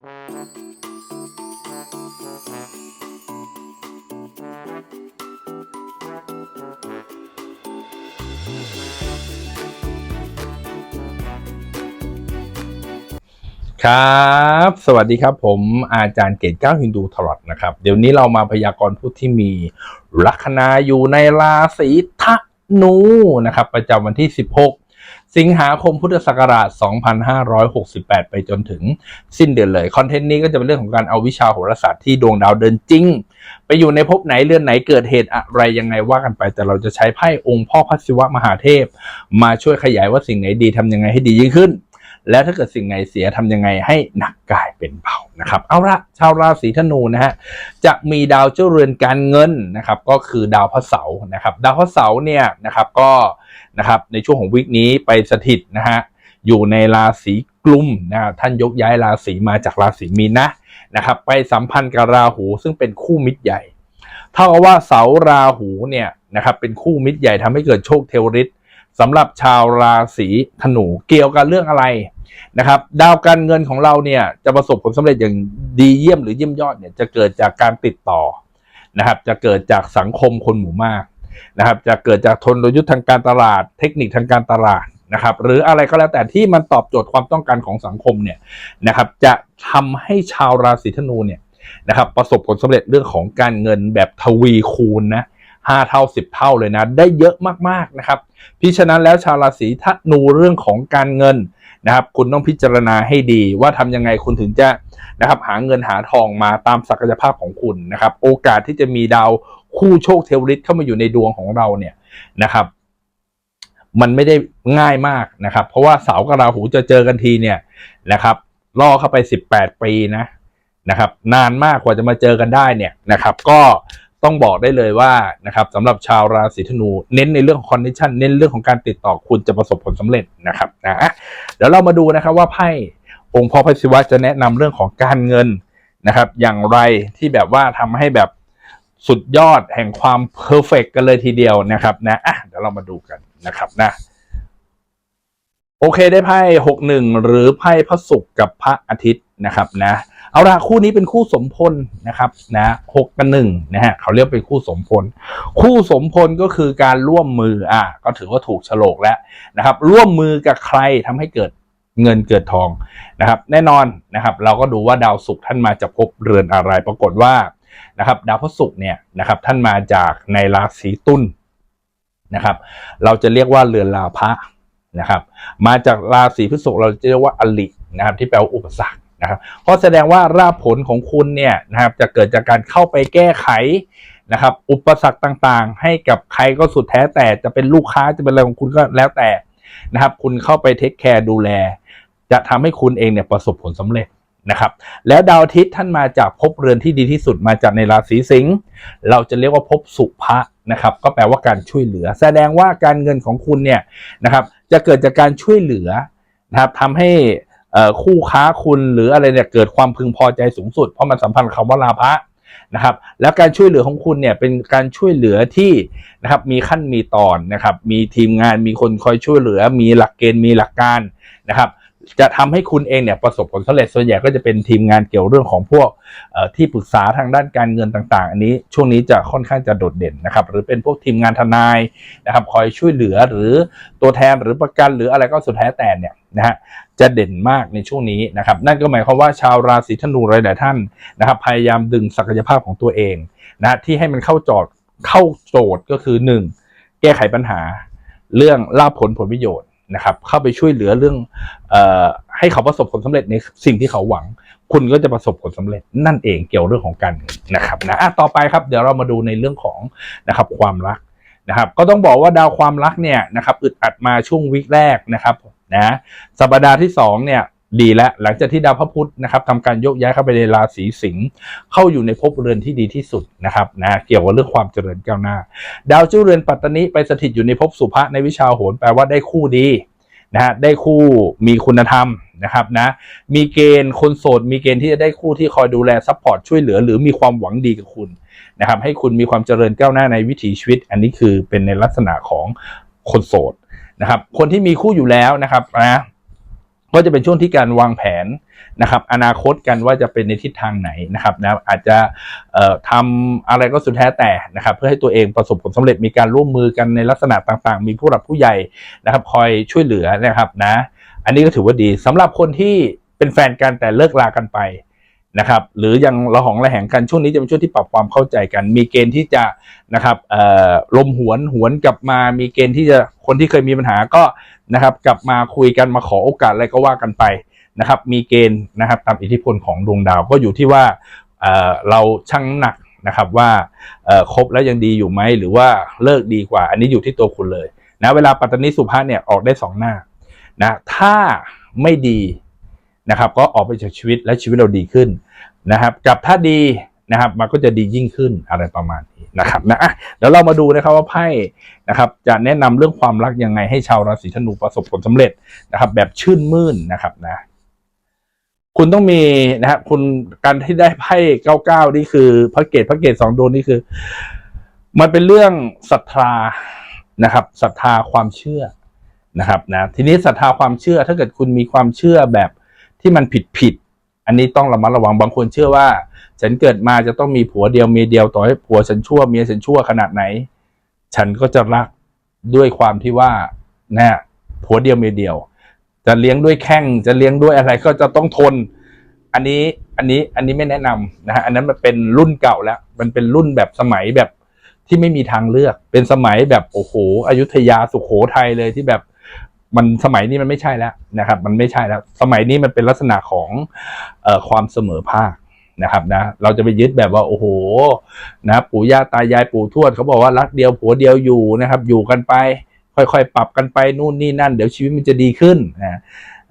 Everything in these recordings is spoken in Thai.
ครับ สวัสดีครับผมอาจารย์เกตเก้าฮินดูทลอดนะครับ เดี๋ยวนี้เรามาพยากรณ์ผู้ที่มีลัคนาอยู่ในราศีธนูนะครับ ประจำวันที่ 16 สิงหาคมพุทธศักราช 2568 ไปจนถึงสิ้นเดือนเลย คอนเทนต์นี้ก็จะเป็นเรื่องของการเอาวิชาโหราศาสตร์ที่ดวงดาวเดินจริง ไปอยู่ในภพไหนเรือนไหนเกิดเหตุอะไรยังไงว่ากันไป แต่เราจะใช้ไพ่องค์พ่อพระศิวะมหาเทพ มาช่วยขยายว่าสิ่งไหนดีทำยังไงให้ดียิ่งขึ้น แล้วถ้าเกิดสิ่งไหนเสียทำยังไงให้หนักกายเป็นเบานะครับ เอาละชาวราศีธนูนะฮะจะมีดาวเจ้าเรือนการเงินนะครับ ก็คือดาวพระเสาร์นะครับ ดาวพระเสาร์เนี่ยนะครับก็นะครับในช่วงของวิกนี้ไปสถิตนะฮะอยู่ในราศีกลุ่มนะท่านยกย้ายราศีมาจากราศีมีนนะนะครับ ไปสัมพันธ์กับราหูซึ่งเป็นคู่มิตรใหญ่เท่ากับว่าเสาราหูเนี่ยนะครับเป็นคู่มิตรใหญ่ทำให้เกิดโชคเทวฤทธิ์ สำหรับชาวราศีธนูเกี่ยวกับเรื่องอะไรนะครับดาวการเงินของเราเนี่ยจะประสบผลสำเร็จอย่างดีเยี่ยมหรือเยี่ยมยอดเนี่ยจะเกิดจากการติดต่อนะครับ จะเกิดจากสังคมคนหมู่มากนะครับ จะเกิดจากทนรยุทธ์ทางการตลาด เทคนิคทางการตลาดนะครับ หรืออะไรก็แล้วแต่ที่มันตอบโจทย์ความต้องการของสังคมเนี่ยนะครับ จะทำให้ชาวราศีธนูเนี่ยนะครับ ประสบผลสำเร็จเรื่องของการเงินแบบทวีคูณนะ ห้าเท่าสิบเท่าเลยนะ ได้เยอะมากๆนะครับพิฉะนั้นแล้วชาวราศีธนูเรื่องของการเงินนะครับ คุณต้องพิจารณาให้ดีว่าทำยังไงคุณถึงจะนะครับหาเงินหาทองมาตามศักยภาพของคุณนะครับ โอกาสที่จะมีดาวคู่โชคเทวฤทธิ์เข้ามาอยู่ในดวงของเราเนี่ยนะครับ มันไม่ได้ง่ายมากนะครับ เพราะว่าเสากับราหูจะเจอกันทีเนี่ยนะครับล่อเข้าไป 18 ปีนะนะครับ นานมากกว่าจะมาเจอกันได้เนี่ยนะครับ ก็ ต้องบอกได้เลยว่านะครับสำหรับชาวราศีธนู เน้นในเรื่องของคอนดิชันเน้นเรื่องของการติดต่อคุณจะประสบผลสำเร็จนะครับนะเดี๋ยวเรามาดูนะครับว่าไพ่องค์พ่อพระศิวะจะแนะนำเรื่องของการเงินนะครับ อย่างไรที่แบบว่าทำให้แบบสุดยอดแห่งความเพอร์เฟกกันเลยทีเดียวนะครับนะอะเดี๋ยวเรามาดูกันนะครับนะโอเคได้ไพ่หกหนึ่งหรือไพ่พระศุกร์กับพระอาทิตย์นะครับนะ เอาละคู่นี้เป็นคู่สมพลนะครับนะหกกับหนึ่งนะฮะเขาเรียกเป็นคู่สมพล คู่สมพลก็คือการร่วมมืออะก็ถือว่าถูกโฉลกแล้วนะครับ ร่วมมือกับใครทำให้เกิดเงินเกิดทองนะครับ แน่นอนนะครับ เราก็ดูว่าดาวศุกร์ท่านมาจากภพเรือนอะไร ปรากฏว่านะครับ ดาวพระศุกร์เนี่ยนะครับ ท่านมาจากในราศีตุลนะครับ เราจะเรียกว่าเรือนลาภะนะครับ มาจากราศีพฤษภเราจะเรียกว่าอลินะครับ ที่แปลว่าอุปสรรค นะครับเพราะแสดงว่ารากผลของคุณเนี่ยนะครับจะเกิดจากการเข้าไปแก้ไขนะครับ อุปสรรคต่างๆ ให้กับใครก็สุดแท้แต่จะเป็นลูกค้าจะเป็นอะไรของคุณก็แล้วแต่นะครับ คุณเข้าไปเทคแคร์ดูแล จะทำให้คุณเองเนี่ยประสบผลสำเร็จนะครับแล้วดาวอาทิตย์ท่านมาจากภพเรือนที่ดีที่สุดมาจากในราศีสิงห์เราจะเรียกว่าภพสุภะนะครับ ก็แปลว่าการช่วยเหลือ แสดงว่าการเงินของคุณเนี่ยนะครับ จะเกิดจากการช่วยเหลือนะครับทำให้ คู่ค้าคุณหรืออะไรเนี่ยเกิดความพึงพอใจสูงสุด เพราะมันสัมพันธ์คำว่าลาภะนะครับ แล้วการช่วยเหลือของคุณเนี่ยเป็นการช่วยเหลือที่นะครับมีขั้นมีตอนนะครับ มีทีมงานมีคนคอยช่วยเหลือ มีหลักเกณฑ์มีหลักการนะครับ จะทำให้คุณเองเนี่ยประสบผลสำเร็จส่วนใหญ่ก็จะเป็นทีมงานเกี่ยวเรื่องของพวกที่ปรึกษาทางด้านการเงินต่าง ๆ อันนี้ช่วงนี้จะค่อนข้างจะโดดเด่นนะครับ หรือเป็นพวกทีมงานทนายนะครับ คอยช่วยเหลือหรือตัวแทนหรือประกันหรืออะไรก็สุดแท้แต่เนี่ยนะฮะจะเด่นมากในช่วงนี้นะครับ นั่นก็หมายความว่าชาวราศีธนูหลายๆท่านนะครับ พยายามดึงศักยภาพของตัวเองนะที่ให้มันเข้าจอดเข้าโจทย์ก็คือ 1. แก้ไขปัญหา เรื่องลาภผลผลประโยชน์ นะครับเข้าไปช่วยเหลือเรื่องออให้เขาประสบผลสำเร็จในสิ่งที่เขาหวัง คุณก็จะประสบผลสำเร็จนั่นเองเกี่ยวเรื่องของการเงินนะครับนะะต่อไปครับเดี๋ยวเรามาดูในเรื่องของนะครับความรักนะครับ ก็ต้องบอกว่าดาวความรักเนี่ยนะครับอึดอัดมาช่วงวิกแรกนะครับนะสัปดาห์ที่2เนี่ย ดีแล้วหลังจากที่ดาวพระพุธนะครับทำการยกย้ายเข้าไปในราศีสิงห์เข้าอยู่ในภพเรือนที่ดีที่สุดนะครับนะเกี่ยวกับเรื่องความเจริญก้าวหน้า ดาวเจ้าเรือนปัตตานิไปสถิตอยู่ในภพสุภะในวิชาโหรแปลว่าได้คู่ดีนะฮะได้คู่มีคุณธรรมนะครับนะมีเกณฑ์คนโสดมีเกณฑ์ที่จะได้คู่ที่คอยดูแลซัพพอร์ตช่วยเหลือ หรือมีความหวังดีกับคุณนะครับ ให้คุณมีความเจริญก้าวหน้าในวิถีชีวิต อันนี้คือเป็นในลักษณะของคนโสดนะครับ คนที่มีคู่อยู่แล้วนะครับนะ ก็จะเป็นช่วงที่การวางแผนนะครับอนาคตกันว่าจะเป็นในทิศทางไหนนะครับนะอาจจะทำอทำอะไรก็สุดแท้แต่นะครับ เพื่อให้ตัวเองประสบผลสำเร็จมีการร่วมมือกันในลักษณะต่างๆ มีผู้หลักผู้ใหญ่นะครับ คอยช่วยเหลือนะครับนะ อันนี้ก็ถือว่าดีสำหรับคนที่เป็นแฟนกันแต่เลิกลากันไป นะครับหรือยังระหองระแหงกันช่วงนี้จะเป็นช่วงที่ปรับความเข้าใจกัน มีเกณฑ์ที่จะนะครับเอ่อลมหวนหวนกลับมา มีเกณฑ์ที่จะคนที่เคยมีปัญหาก็นะครับกลับมาคุยกันมาขอโอกาสอะไรก็ว่ากันไปนะครับมีเกณฑ์นะครับตามอิทธิพลของดวงดาวก็อยู่ที่ว่าเอ่อเราชั่งหนักนะครับว่าเอ่อคบแล้วยังดีอยู่ไหมหรือว่าเลิกดีกว่า อันนี้อยู่ที่ตัวคุณเลยนะเวลาปัตตานีสุภาษเนี่ยออกได้สองหน้านะถ้าไม่ดี นะครับ ก็ออกไปจากชีวิตและชีวิตเราดีขึ้นนะครับกับถ้าดีนะครับมันก็จะดียิ่งขึ้นอะไรประมาณนี้นะครับนะอะเดี๋ยวเรามาดูนะครับว่าไพ่นะครับ จะแนะนำเรื่องความรักยังไงให้ชาวราศีธนูประสบผลสำเร็จนะครับ แบบชื่นมื่นนะครับนะ คุณต้องมีนะครับคุณการที่ได้ไพ่เก้าเก้านี่คือพระเกตพระเกตสองดวงนี่คือ มันเป็นเรื่องศรัทธานะครับศรัทธาความเชื่อนะครับนะทีนี้ศรัทธาความเชื่อถ้าเกิดคุณมีความเชื่อแบบ ที่มันผิดผิดๆอันนี้ต้องระมัดระวังบางคนเชื่อว่า ฉันเกิดมาจะต้องมีผัวเดียวเมียเดียวต่อให้ผัวฉันชั่วเมียฉันชั่วขนาดไหน ฉันก็จะรักด้วยความที่ว่านะผัวเดียวเมียเดียว จะเลี้ยงด้วยแข้งจะเลี้ยงด้วยอะไรก็จะต้องทน อันนี้อันนี้อันนี้ไม่แนะนำนะฮะอันนั้นมันเป็นรุ่นเก่าแล้ว มันเป็นรุ่นแบบสมัยแบบที่ไม่มีทางเลือก เป็นสมัยแบบโอ้โหอยุธยาสุโขทัยเลยที่แบบ มันสมัยนี้มันไม่ใช่แล้วนะครับ มันไม่ใช่แล้ว สมัยนี้มันเป็นลักษณะของออความเสมอภาคนะครับนะเราจะไปยึดแบบว่าโอ้โหนะปู่ย่าตายายปู่ทวดเขาบอกว่ารักเดียวผัวเดียวอยู่นะครับ อยู่กันไป ค่อยๆ ปรับกันไปนู่นนี่นั่น เดี๋ยวชีวิตมันจะดีขึ้นนะ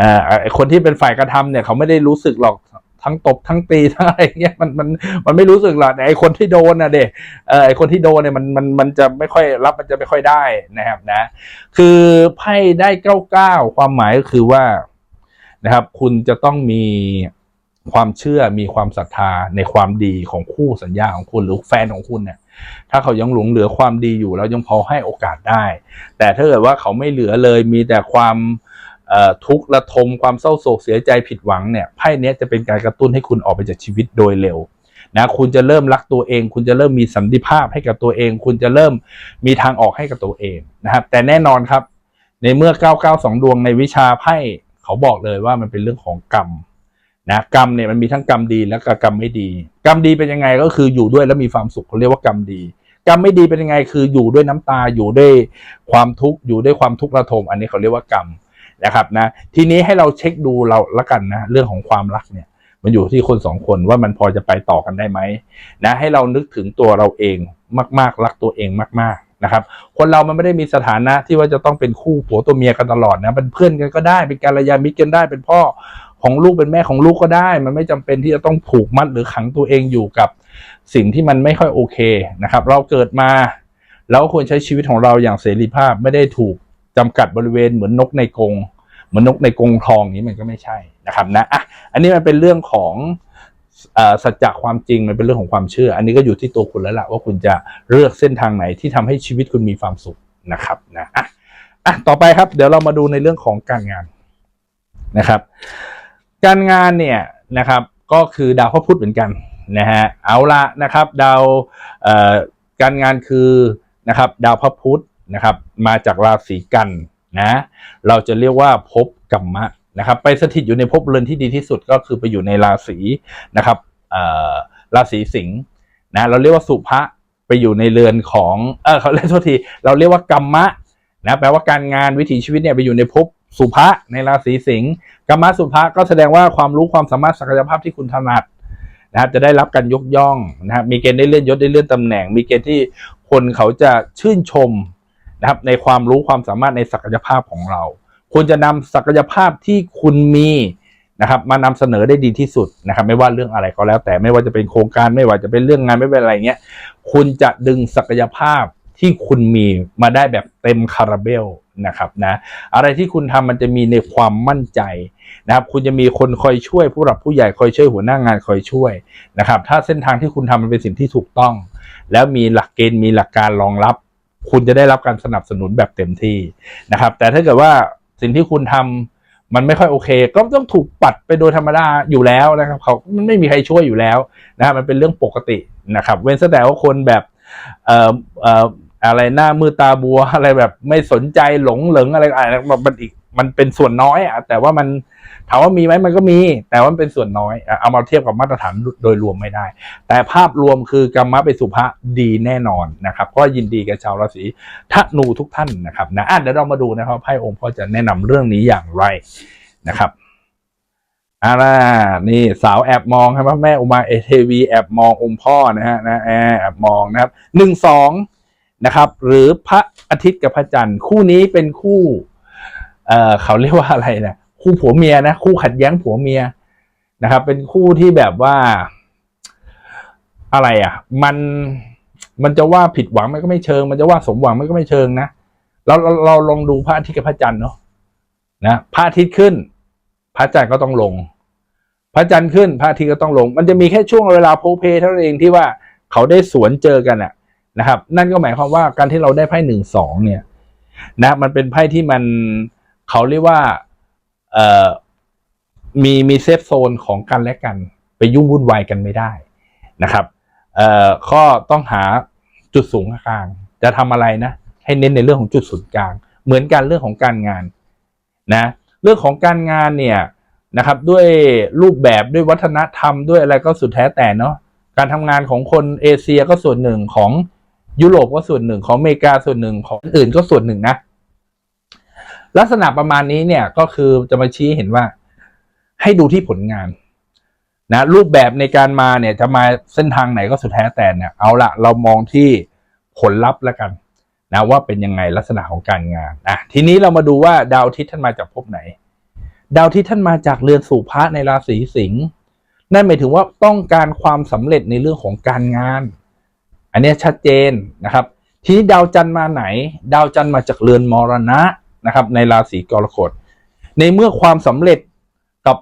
อ่อไอคนที่เป็นฝ่ายกระทำเนี่ยเขาไม่ได้รู้สึกหรอก ทั้งตบทั้งตีทั้งอะไรเงี้ยมันมันมันไม่รู้สึกหรอกแต่ไอคนที่โดนนะเด็เออไอคนที่โดนเนี่ยมันมันมันจะไม่ค่อยรับมันจะไม่ค่อยได้นะครับนะ คือไพ่ได้เก้าเก้าความหมายก็คือว่านะครับ คุณจะต้องมีความเชื่อมีความศรัทธาในความดีของคู่สัญญาของคุณหรือแฟนของคุณเนี่ยถ้าเขายังหลงเหลือความดีอยู่แล้วยังพอให้โอกาสได้ แต่ถ้าเกิดว่าเขาไม่เหลือเลยมีแต่ความ ทุกข์ระทมความเศร้าโศกเสียใจผิดหวังเนี่ยไพ่เนี้ยจะเป็นการกระตุ้นให้คุณออกไปจากชีวิตโดยเร็วนะคุณจะเริ่มรักตัวเอง คุณจะเริ่มมีสันติภาพให้กับตัวเอง คุณจะเริ่มมีทางออกให้กับตัวเองนะครับ แต่แน่นอนครับ ในเมื่อ 992 ดวงในวิชาไพ่เขาบอกเลยว่ามันเป็นเรื่องของกรรมนะกรรมเนี่ยมันมีทั้งกรรมดีและกกรรมไม่ดี กรรมดีเป็นยังไงก็คืออยู่ด้วยแล้วมีความสุขเขาเรียกว่ากรรมดี กรรมไม่ดีเป็นยังไงคืออยู่ด้วยน้ำตาอยู่ด้วยความทุกข์อยู่ด้วยความทุกข์ระทม อันนี้เขาเรียกว่ากรรม นะครับนะทีนี้ให้เราเช็คดูเราละกันนะเรื่องของความรักเนี่ยมันอยู่ที่คนสองคนว่ามันพอจะไปต่อกันได้ไหมนะให้เรานึกถึงตัวเราเองมาก ๆ รักตัวเองมาก ๆนะครับ คนเรามันไม่ได้มีสถานะที่ว่าจะต้องเป็นคู่ผัวตัวเมียกันตลอดนะเป็นเพื่อนกันก็ได้เป็นการยามิตรกันได้เป็นพ่อของลูกเป็นแม่ของลูกก็ได้ มันไม่จำเป็นที่จะต้องผูกมัดหรือขังตัวเองอยู่กับสิ่งที่มันไม่ค่อยโอเคนะครับ เราเกิดมาเราควรใช้ชีวิตของเราอย่างเสรีภาพไม่ได้ถูก จำกัดบริเวณเหมือนนกในกรงเหมือนนกในกรงทองนี้มันก็ไม่ใช่นะครับนะอะอันนี้มันเป็นเรื่องของอ่อสัจจะความจริงมันเป็นเรื่องของความเชื่อ อันนี้ก็อยู่ที่ตัวคุณแล้วล่ะว่าคุณจะเลือกเส้นทางไหนที่ทำให้ชีวิตคุณมีความสุขนะครับนะอะอะต่อไปครับ เดี๋ยวเรามาดูในเรื่องของการงานนะครับ การงานเนี่ยนะครับ ก็คือดาวพระพุธเหมือนกันนะฮะเอาละนะครับ ดาวอ่อการงานคือนะครับ ดาวพระพุธ นะครับ มาจากราศีกันนะเราจะเรียกว่าภพกรรมะนะครับไปสถิตอยู่ในภพเรือนที่ดีที่สุดก็คือไปอยู่ในราศีนะครับราศีสิงห์นะเราเรียกว่าสุภะไปอยู่ในเรือนของเออเขาเรียกทษทีเราเรียกว่ากรรมะนะแปลว่าการงานวิถีชีวิตเนี่ยไปอยู่ในภพสุภะในราศีสิงห์กรรมะสุภะก็แสดงว่าความรู้ความสามารถศักยภาพที่คุณถนัดนะครับจะได้รับการยกย่องนะครับมีเกณฑ์ได้เลื่อนยศได้เลื่อนตำแหน่ง มีเกณฑ์ที่คนเขาจะชื่นชม นะครับในความรู้ความสามารถในศักยภาพของเรา คุณจะนำศักยภาพที่คุณมีนะครับมานำเสนอได้ดีที่สุดนะครับ ไม่ว่าเรื่องอะไรก็แล้ว แต่ไม่ว่าจะเป็นโครงการไม่ว่าจะเป็นเรื่องงานไม่เป็นอะไรเงี้ยคุณจะดึงศักยภาพที่คุณมีมาได้แบบเต็มคาราเบลนะครับนะอะไรที่คุณทำมันจะมีในความมั่นใจนะครับ คุณจะมีคนคอยช่วยผู้หลักผู้ใหญ่คอยช่วยหัวหน้างานคอยช่วยนะครับ ถ้าเส้นทางที่คุณทำมันเป็นสิ่งที่ถูกต้อง แล้วมีหลักเกณฑ์มีหลักการรองรับ คุณจะได้รับการสนับสนุนแบบเต็มที่นะครับ แต่ถ้าเกิดว่าสิ่งที่คุณทมันไม่ค่อยโอเค ก็ต้องถูกปัดไปโดยธรรมดาอยู่แล้วนะครับ เขามันไม่มีใครช่วยอยู่แล้วนะครับมันเป็นเรื่องปกตินะครับ เว้นแต่ว่าคนแบบเอ่อเอ่ออะไรหน้ามือตาบัวอะไรแบบไม่สนใจหลงเหลิงอะไรอะไรมันอีก มันเป็นส่วนน้อยอะแต่ว่ามันถามว่ามีไหมมันก็มี แต่ว่ามันเป็นส่วนน้อย เอามาเทียบกับมาตรฐานโดยรวมไม่ได้ แต่ภาพรวมคือกรรมะเป็นสุภะดีแน่นอนนะครับ ก็ยินดีกับชาวราศีธนูทุกท่านนะครับนะเดี๋ยวเรามาดูนะครับไพ่องค์พ่อจะแนะนำเรื่องนี้อย่างไรนะครับอ่าล่ะนี่สาวแอบมองครับแม่อุมาเอเทวีแอบมององค์พ่อนะฮะนะแอบแอบมองนะครับหนึ่งสองนะครับ หรือพระอาทิตย์กับพระจันทร์คู่นี้เป็นคู่ เออเขาเรียกว่าอะไรนะคู่ผัวเมียนะคู่ขัดแย้งผัวเมียนะครับ เป็นคู่ที่แบบว่า อะไรอะ มันมันจะว่าผิดหวังมันก็ไม่เชิง มันจะว่าสมหวังมันก็ไม่เชิงนะเราเราเราลองดูพระอาทิตย์กับพระจันทร์เนาะนะพระอาทิตย์ขึ้น พระจันทร์ก็ต้องลง พระจันทร์ขึ้น พระอาทิตย์ก็ต้องลง มันจะมีแค่ช่วงเวลาโพลเพเท่านั้นเองที่ว่าเขาได้สวนเจอกันอะนะครับ นั่นก็หมายความว่าการที่เราได้ไพ่หนึ่งสองเนี่ย นะ มันเป็นไพ่ที่มัน เขาเรียกว่าเอ่อมีมีเซฟโซนของกันและกัน ไปยุ่งวุ่นวายกันไม่ได้นะครับเอ่อข้อต้องหาจุดสูงกลาง จะทำอะไรนะ ให้เน้นในเรื่องของจุดศูนย์กลาง เหมือนกันเรื่องของการงานนะเรื่องของการงานเนี่ยนะครับด้วยรูปแบบด้วยวัฒนธรรมด้วยอะไรก็สุดแท้แต่เนาะการทำงานของคนเอเชียก็ส่วนหนึ่งของยุโรปก็ส่วนหนึ่งของอเมริกาส่วนหนึ่งของอื่นก็ส่วนหนึ่งนะ ลักษณะประมาณนี้เนี่ยก็คือจะมาชี้เห็นว่า ให้ดูที่ผลงานนะรูปแบบในการมาเนี่ยจะมาเส้นทางไหนก็สุดแท้แต่เนี่ยเอาละเรามองที่ผลลัพธ์แล้วกันนะว่าเป็นยังไงลักษณะของการงานอะทีนี้เรามาดูว่าดาวอาทิตย์ท่านมาจากภพไหน ดาวอาทิตย์ท่านมาจากเรือนสู่พระในราศีสิงห์นั่นหมายถึงว่าต้องการความสำเร็จในเรื่องของการงาน อันนี้ชัดเจนนะครับ ทีนี้ดาวจันทร์มาไหน ดาวจันทร์มาจากเรือนมรณะ นะครับ ในราศีกรกฎในเมื่อความสำเร็จกับ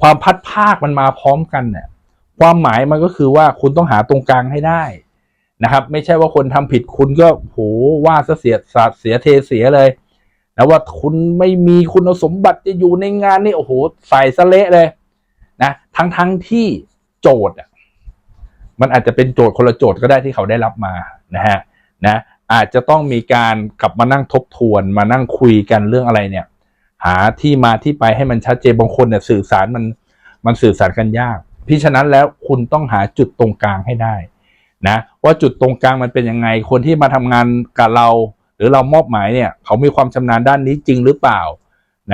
ความพัดภาคมันมาพร้อมกันเนี่ยความหมายมันก็คือว่าคุณต้องหาตรงกลางให้ได้นะครับ ไม่ใช่ว่าคนทำผิดคุณก็โหว่าเสียสาเสียเทเสียเลยนะว่าคุณไม่มีคุณสมบัติจะอยู่ในงานนี่โอ้โหใส่สเละเลยนะทั้งทั้งที่โจทย์อะมันอาจจะเป็นโจทย์คนละโจทย์ก็ได้ที่เขาได้รับมานะฮะนะ อาจจะต้องมีการกลับมานั่งทบทวนมานั่งคุยกันเรื่องอะไรเนี่ย หาที่มาที่ไปให้มันชัดเจนบางคนเนี่ยสื่อสารมันมันสื่อสารกันยาก พี่ฉะนั้นแล้วคุณต้องหาจุดตรงกลางให้ได้นะว่าจุดตรงกลางมันเป็นยังไง คนที่มาทำงานกับเรา หรือเรามอบหมายเนี่ย เขามีความชำนาญด้านนี้จริงหรือเปล่า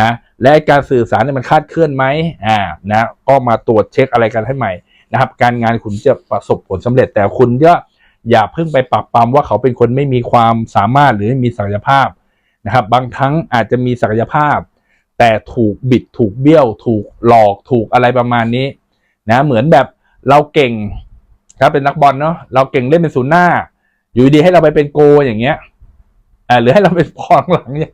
นะและการสื่อสารเนี่ยมันคลาดเคลื่อนไหมอ่านะก็มาตรวจเช็คอะไรกันให้ใหม่นะครับ การงานคุณจะประสบผลสำเร็จแต่คุณก็อ อย่าเพิ่งไปปรับปรามว่าเขาเป็นคนไม่มีความสามารถหรือไม่มีศักยภาพนะครับ บางครั้งอาจจะมีศักยภาพ แต่ถูกบิดถูกเบี้ยว ถูกหลอกถูกอะไรประมาณนี้นะเหมือนแบบเราเก่งถ้าเป็นนักบอลเนาะเราเก่งเล่นเป็นศูนย์หน้า อยู่ดีให้เราไปเป็นโกอย่างเงี้ยอ่าหรือให้เราเป็นพองหลังเนี่ย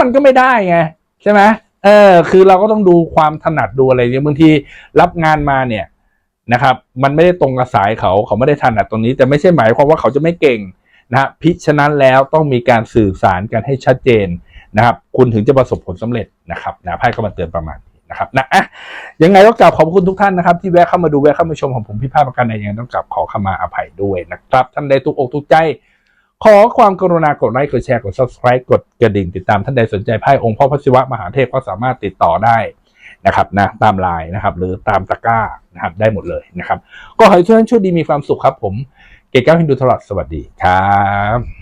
มันก็ไม่ได้ไงใช่ไหมเออ คือเราก็ต้องดูความถนัดดูอะไรเนี่ยบางทีรับงานมาเนี่ย นะครับ มันไม่ได้ตรงกับสายเขาเขาไม่ได้ถนัดตรงนี้ แต่ไม่ใช่หมายความว่าเขาจะไม่เก่งนะฮะพิฉะนั้นแล้วต้องมีการสื่อสารกันให้ชัดเจนนะครับ คุณถึงจะประสบผลสำเร็จนะครับนะไพ่ก็มาเตือนประมาณนี้นะครับนะอะยังไงต้องกราบขอบคุณทุกท่านนะครับ ที่แวะเข้ามาดูแวะเข้ามาชมของผมพี่ภาพประกันใดยังไงต้องกราบขอขมาอภัยด้วยนะครับท่านใดทุกอกทุกใจ ขอความกรุณากดไลค์กดแชร์กด subscribe กดกระดิ่งติดตามท่านใดสนใจไพ่องค์พ่อพระศิวะมหาเทพก็สามารถติดต่อได้ นะครับนะตามไลน์นะครับหรือตามตะกร้านะครับได้หมดเลยนะครับ ก็ขอให้ทุกท่านโช่วยดีมีความสุขครับผม เกศก้าวฮินดูตลอดสวัสดีครับ